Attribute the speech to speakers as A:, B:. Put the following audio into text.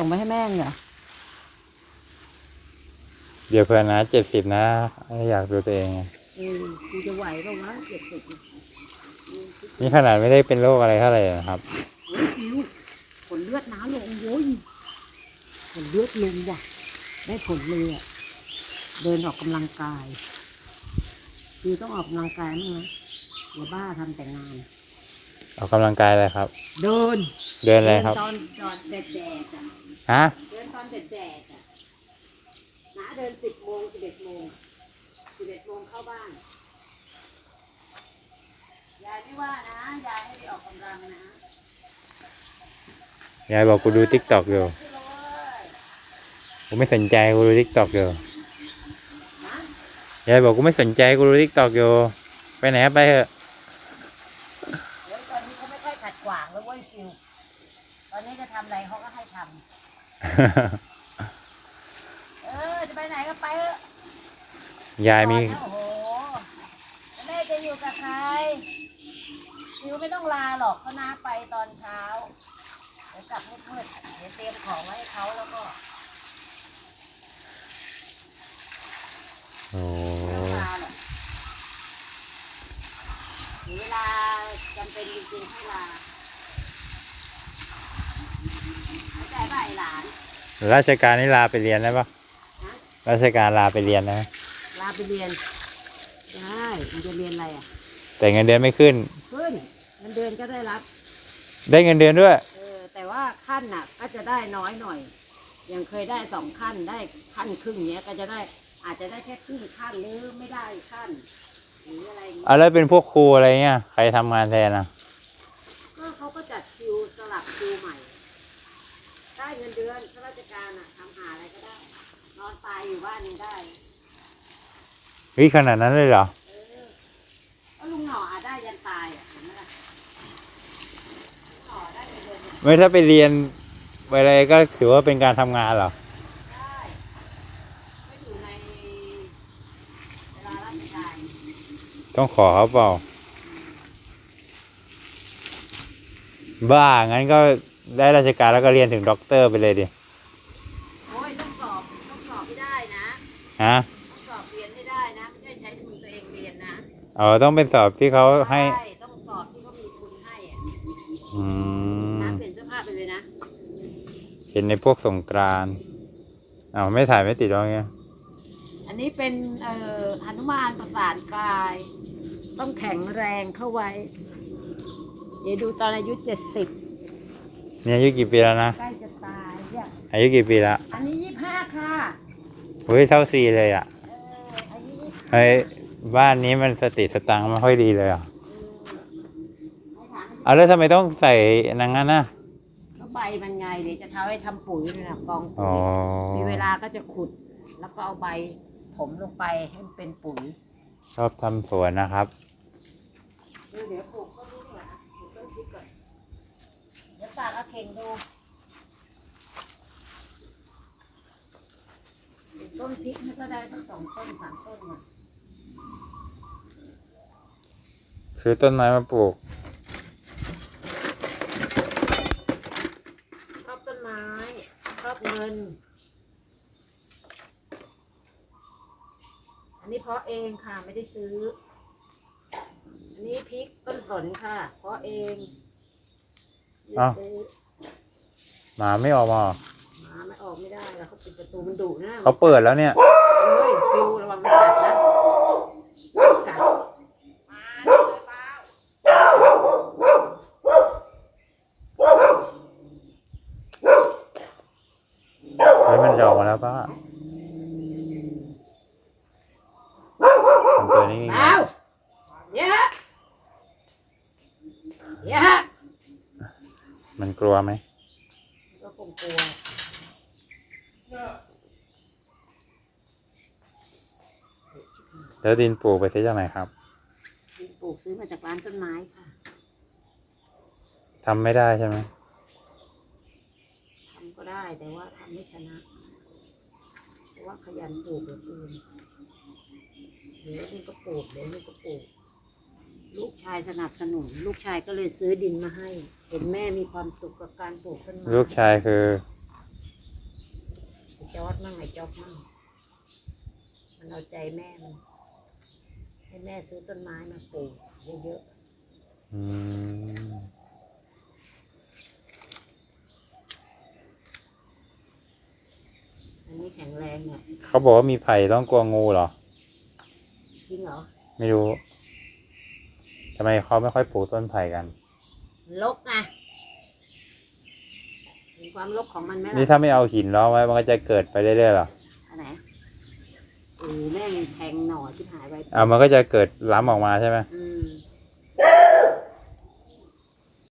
A: ส่งไปให้แม่เหรอ
B: เดี๋ยวเพื่อนนะเจ็ดสิบนะอยากดูตัวเองไง
A: เออกูจะไหวเปล่าวะเจ็ดสิบ
B: นี่ขนาดไม่ได้เป็นโรคอะไรเท่าไหร่นะครับ
A: เฮ้ยฟิวผลเลือดน้ำลงโว้ยผลเลือดลงว่ะ ได้ผลเลยอะเดินออกกำลังกายฟิวต้องออกกำลังกายมั้งนะอย่าบ้าทำแต่งาน
B: ออกกำลังกายอะไรครับ
A: เดิน
B: เดินอะไรครับ
A: ตอนตอนแดดแดดๆอะ
B: ฮะ
A: เดินตอนแดดแดดๆอะน้าเดินสิบโมงสิบเอ็ดโมงสิบเอ็ดโมงเข้าบ้านยายไม่ว่านะยายให้ไปออกกำลังนะ
B: ยายบอกกูดูทิกตอกอยู่
A: ขึ้นเลย
B: กูไม่สนใจกูดูทิกตอกอยู่
A: นะ
B: ยายบอกกูไม่สนใจกูดูทิกตอกอยู่ ไปไหนก็ไปเถอะ
A: เดี๋ยวตอนนี้เขาไม่ค่อยขัดขวางแล้วเว้ยฟิว ต อนนี้จะทำอะไรเขาก็ให้ทำเออจะไปไหนก็ไปเถอะ
B: ยายมี
A: ก่อนนะโอ้โหแล้วแม่จะอยู่กับใครฟิวไม่ต้องลาหรอกเขาน้าไปตอนเช้าเดี๋ยวกลับมืดๆเดี๋ยวเตรียมของไว้ให้เขาแล้วก็
B: โอ้
A: ไม่ต้องลาหรอกถึงเวลาจำเป็นจริงๆให้ลา เข้าใจป่ะไอ้หลาน
B: ราชการนี่ลาไปเรียนได้ปะ
A: ฮะ
B: ราชการลาไปเรียนนะ
A: ลาไปเรียน ได้มันจะเรียนอะไรอะ
B: แต่เงินเดือนไม่ขึ้น
A: ขึ้นเงินเดือนก็ได้รับ
B: ได้เงินเดือนด้วย
A: เออ แต่ว่าขั้นน่ะ ก็จะได้น้อยหน่อย ยังเคยได้สองขั้นได้ขั้นครึ่งเนี้ยก็จะได้ อาจจะได้แค่ครึ่งขั้นหรือไม่ได้ขั้นหรืออะไรอย่างเงี้ย
B: อะแล้วเป็นพวกครูอะไรเงี้ย ใครทำงานแทนอะ
A: ก็เขาก็จัดคิวสลับคิวใหม่ ได้เงินเดือนข้าราชการอะทำหาอะไรก็ได้ นอนตายอยู่บ้านยังได้
B: เฮ้ยขนาดนั้นเลยเหรอ
A: เออก็ลุงหน่ออาได้ยันตายอะเห็นไหมล่ะลุงหน่อได้เงินเดือน
B: ไม่ถ้าไปเรียนไปอะไรก็ถือว่าเป็นการทำงานเหรอ
A: ได้ก็อยู่ในเวลาราชการ
B: ต้องขอเขาเปล่า บ้า งั้นก็ ได้ราชการแล้วก็เรียนถึงด็อกเตอร์ไปเลยดิ
A: โอ้ยต้องสอบต้องสอบให้ได้นะ
B: ฮะ
A: ต้องสอบเรียนให้ได้นะไม่ใช่ใช้ทุนตัวเองเรียนนะ
B: อ๋อต้องเป็นสอบที่เขาให้
A: ใช่ต้องสอบที่เขามีทุนให้อะ
B: อืม
A: น้ำเปลี่ยนเสื้อผ้าไปเลยนะ
B: เห็นในพวกสงกรานต์อ้าวไม่ถ่ายไม่ติดหรอไง
A: อันนี้เป็นเอ่อหนุมานประสานกาย ต้องแข็งแรงเข้าไว้ เดี๋ยวดูตอนอายุเจ็ดสิบ
B: เนี่ยอายุกี่ปีแล้วนะ
A: ใกล้จะตายเนี่ย
B: อายุกี่ปีละ
A: อันนี้ยี่ห้าค่ะ
B: เฮ้ยเท่าซีเลยอะ
A: เอออายุยี่สิบ
B: เฮ้ยบ้านนี้มันสติสตังค์ไม่ค่อยดีเลยอะ
A: ให้ถาม
B: เอาแล้วทำไมต้องใส่นางงั้นนะ
A: ก็ใบมันไงเดี๋ยวจะทำให้ทำปุ๋ยเลยนะกอง
B: อ๋
A: ปุ๋
B: อย
A: มีเวลาก็จะขุด แล้วก็เอาใบถมลงไปให้มันเป็นปุ๋ย
B: ชอบทำสวนนะครับ
A: เออเดี๋ยวปลูกต้นนี้ดีกว่านะปลูกต้นพริกก่อนเดี๋ ยวฝากเอาเข่งดูปลูกต้นพริกนี่ก็ได้ตั้งสองต้นสามต้นนะ
B: ซื้อต้นไม้มาปลูก
A: ชอบต้นไม้ชอบเงิน อันนี้เพาะเองค่ะไม่ได้ซื้อ อันนี้พริกต้นสนค่ะเพาะเองไม่ได้
B: อ้าว
A: ซื้อ
B: หมาไม่ออกมาเหรอ
A: หมาไม่ออกไม่ได้แล้วเขาปิดประตูมันดุนะ
B: เขาเปิดแล้วเนี่ย
A: เฮ้ยฟิวระวังมันกัดนะกัดมาเลยเปล่า
B: เฮ้ยมันจะออกมาแล้วป้าทำตัวนี้
A: เปล่าเยอะเยอะ
B: มันกลัวไหม
A: ก็คงกลัว
B: แล้วดินปลูกไปซื้อจากไหนครับ
A: ปลูกซื้อมาจากร้านต้นไม้ค่ะ
B: ทำไม่ได้ใช่ไหม
A: ทำก็ได้แต่ว่าทำไม่ชนะเพราะว่าขยันปลูกเหลือเกินเดี๋ยวนี่ก็ปลูกเดี๋ยวนี่ก็ปลูก ลูกชายสนับสนุน ลูกชายก็เลยซื้อดินมาให้ เห็นแม่มีความสุขกับการปลูกต้นไม้
B: ลูกชายคือ
A: จ๊อกมั่งมันเอาใจแม่มันให้แม่ซื้อต้นไม้มาปลูกเยอะ
B: อืม
A: ๆอันนี้แข็งแรงเนี่ย
B: เขาบอกว่ามีไผ่ต้องกลัวงูเหรอ
A: จริงเหรอ
B: ไม่รู้ ทำไมเขาไม่ค่อยปลูกต้นไผ่กัน
A: ลกไงเห็นความลกของมันไหม
B: นี่
A: ล่ะ
B: ถ้าไม่เอาหินล้อมไว้มันก็จะเกิดไปเรื่อยๆเหรอ
A: อันไหนโอ้แม่งแทงหน่อชิบหายไป
B: อ่ามันก็จะเกิดล้ำออกมาใช่ไหม
A: อื